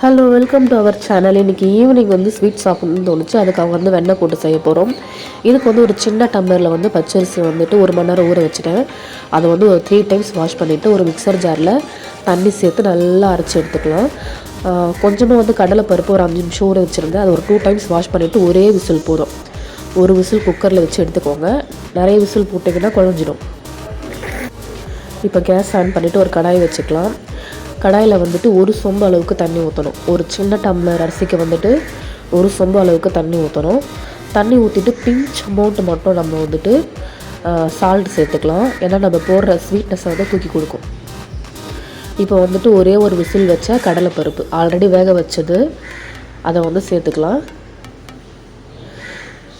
Hello welcome to our channel இன்றைக்கி evening வந்து sweet சாப்பிட்ணுன்னு தோணுச்சு. அதுக்காக வந்து வெண்ணெய் போட்டு செய்ய போகிறோம் இதுக்கு வந்து ஒரு சின்ன டம்ளரில் வந்து பச்சரிசி வந்துட்டு ஒரு மணி நேரம் ஊற வச்சுட்டேன். அதை வந்து ஒரு த்ரீ டைம்ஸ் வாஷ் பண்ணிவிட்டு ஒரு மிக்சர் ஜாரில் தண்ணி சேர்த்து நல்லா அரைச்சி எடுத்துக்கலாம். கொஞ்சமாக வந்து கடலைப்பருப்பு ஒரு அஞ்சு நிமிஷம் ஊற வச்சுருந்தேன் அது ஒரு டூ டைம்ஸ் வாஷ் பண்ணிவிட்டு ஒரே விசில் போதும். ஒரு விசில் குக்கரில் வச்சு எடுத்துக்கோங்க. நிறைய விசில் போட்டிங்கன்னா குழஞ்சிடும். இப்போ கேஸ் ஆன் பண்ணிவிட்டு ஒரு கடாய் வச்சுக்கலாம். கடாயில் வந்துட்டு ஒரு சொம்பு அளவுக்கு தண்ணி ஊற்றணும் ஒரு சின்ன டம்ளர் அரிசிக்கு வந்துட்டு ஒரு சொம்பு அளவுக்கு தண்ணி ஊற்றணும் தண்ணி ஊற்றிட்டு பிஞ்ச் அமௌண்ட் மட்டும் நம்ம வந்துட்டு சால்ட் சேர்த்துக்கலாம். ஏன்னா நம்ம போடுற ஸ்வீட்னஸை வந்து தூக்கி கொடுக்கும். இப்போ வந்துட்டு ஒரே ஒரு விசில் வச்ச கடலைப்பருப்பு ஆல்ரெடி வேக வச்சது. அதை வந்து சேர்த்துக்கலாம்.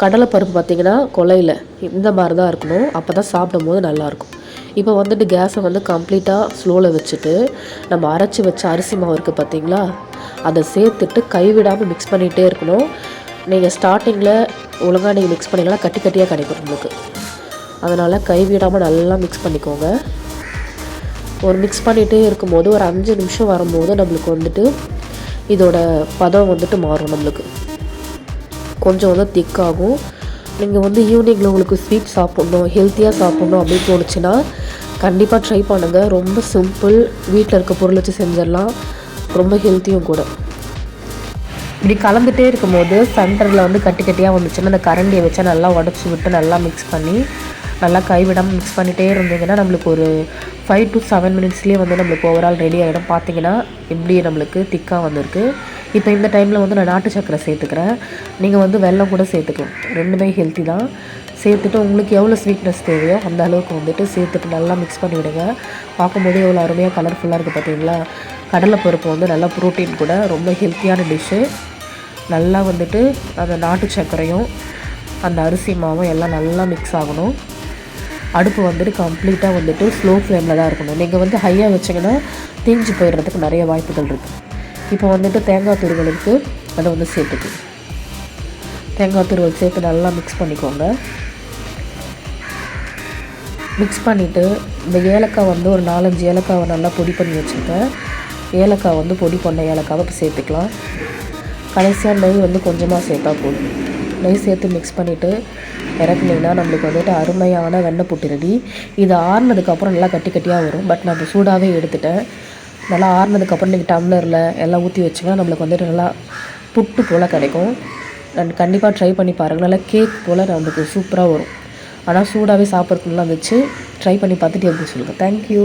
கடலைப்பருப்பு பார்த்தீங்கன்னா கொலையில். இந்த மாதிரி தான் இருக்கணும். அப்போ தான் சாப்பிடும்போது நல்லாயிருக்கும் இப்போ வந்துட்டு கேஸை வந்து கம்ப்ளீட்டாக ஸ்லோவில் வச்சுட்டு நம்ம அரைச்சி வச்ச அரிசி மாவு இருக்குது பார்த்தீங்களா? அதை சேர்த்துட்டு கைவிடாமல் மிக்ஸ் பண்ணிகிட்டே இருக்கணும். நீங்கள் ஸ்டார்டிங்கில் ஒழுங்காக நீங்கள் மிக்ஸ் பண்ணிங்கன்னா கட்டி கட்டியாக கிடைக்கும் உங்களுக்கு. அதனால் கைவிடாமல் நல்லா மிக்ஸ் பண்ணிக்கோங்க. ஒரு மிக்ஸ் பண்ணிகிட்டே இருக்கும்போது ஒரு அஞ்சு நிமிஷம் வரும்போது நம்மளுக்கு வந்துட்டு இதோட பதம் வந்துட்டு மாறும் நம்மளுக்கு. கொஞ்சம் வந்து திக்காகும் நீங்கள் வந்து ஈவினிங்கில் உங்களுக்கு ஸ்வீட் சாப்பிட்ணும் ஹெல்த்தியாக சாப்பிட்ணும் அப்படின்னு தோணுச்சுன்னா கண்டிப்பாக ட்ரை பண்ணுங்கள் ரொம்ப சிம்பிள் வீட்டில் இருக்க பொருள் வச்சு செஞ்சிடலாம். ரொம்ப ஹெல்த்தியும் கூட. இப்படி கலந்துட்டே இருக்கும்போது சென்டரில் வந்து கட்டி கட்டியாக வந்துச்சுன்னா அந்த கரண்டியை வச்சா நல்லா உடச்சி விட்டு நல்லா மிக்ஸ் பண்ணி நல்லா கைவிடாமல் மிக்ஸ் பண்ணிகிட்டே இருந்தீங்கன்னா நம்மளுக்கு ஒரு ஃபைவ் டு செவன் மினிட்ஸ்லேயே வந்து நம்மளுக்கு ஓவரால் ரெடி ஆகிடும் பார்த்தீங்கன்னா இப்படி நம்மளுக்கு திக்காக வந்திருக்கு. இப்போ இந்த டைமில் வந்து நான் நாட்டு சக்கரை சேர்த்துக்கிறேன். நீங்கள் வந்து வெல்லம் கூட சேர்த்துக்கலாம். ரெண்டுமே ஹெல்த்தி தான். சேர்த்துட்டு உங்களுக்கு எவ்வளோ ஸ்வீட்னஸ் தேவையோ அந்த அளவுக்கு வந்துட்டு சேர்த்துட்டு நல்லா மிக்ஸ் பண்ணி விடுங்க. பார்க்கும்போது எவ்வளோ அருமையாக கலர்ஃபுல்லாக இருக்குது பார்த்தீங்களா கடலைப்பருப்பு வந்து நல்லா ப்ரோட்டீன் கூட ரொம்ப ஹெல்த்தியான டிஷ்ஷு நல்லா வந்துட்டு அந்த நாட்டு சர்க்கரையும் அந்த அரிசி மாவும் எல்லாம் நல்லா மிக்ஸ் ஆகணும். அடுப்பு வந்துட்டு கம்ப்ளீட்டாக வந்துட்டு ஸ்லோ ஃப்ளேமில் தான் இருக்கணும். நீங்கள் வந்து ஹையாக வச்சிங்கன்னா தீஞ்சு போயிடுறதுக்கு நிறைய வாய்ப்புகள் இருக்குது இப்போ வந்துட்டு தேங்காய் துருவலுக்கு அதை வந்து சேர்த்துக்கு தேங்காய் துருவல் சேர்த்து நல்லா மிக்ஸ் பண்ணிக்கோங்க. மிக்ஸ் பண்ணிவிட்டு இந்த ஏலக்காய் வந்து ஒரு நாலஞ்சு ஏலக்காவை நல்லா பொடி பண்ணி வச்சுருக்கேன் ஏலக்காய் வந்து பொடி பண்ண ஏலக்காவை இப்போ சேர்த்துக்கலாம். கடைசியாக நெய் வந்து கொஞ்சமாக சேர்த்தா போதும். நெய் சேர்த்து மிக்ஸ் பண்ணிவிட்டு இறக்குனீங்கன்னா நம்மளுக்கு வந்துட்டு அருமையான வெண்ணெய் புட்டு ரெடி இது ஆறுனதுக்கப்புறம் நல்லா கட்டி கட்டியாக வரும். பட் நான் இப்போ சூடாகவே எடுத்துட்டேன். நல்லா ஆறுனதுக்கப்புறம் நீங்கள் டம்ளரில் எல்லாம் ஊற்றி வச்சிங்கன்னா நம்மளுக்கு வந்துட்டு நல்லா புட்டு போல் கிடைக்கும். நான் கண்டிப்பாக ட்ரை பண்ணி பாருங்கள் நல்லா கேக் போல் நம்மளுக்கு சூப்பராக வரும். ஆனால் சூடாகவே சாப்பிட்றதுக்குலாம் நல்லா இருந்துச்சு ட்ரை பண்ணி பார்த்துட்டு எப்படி சொல்லுங்கள் தேங்க்யூ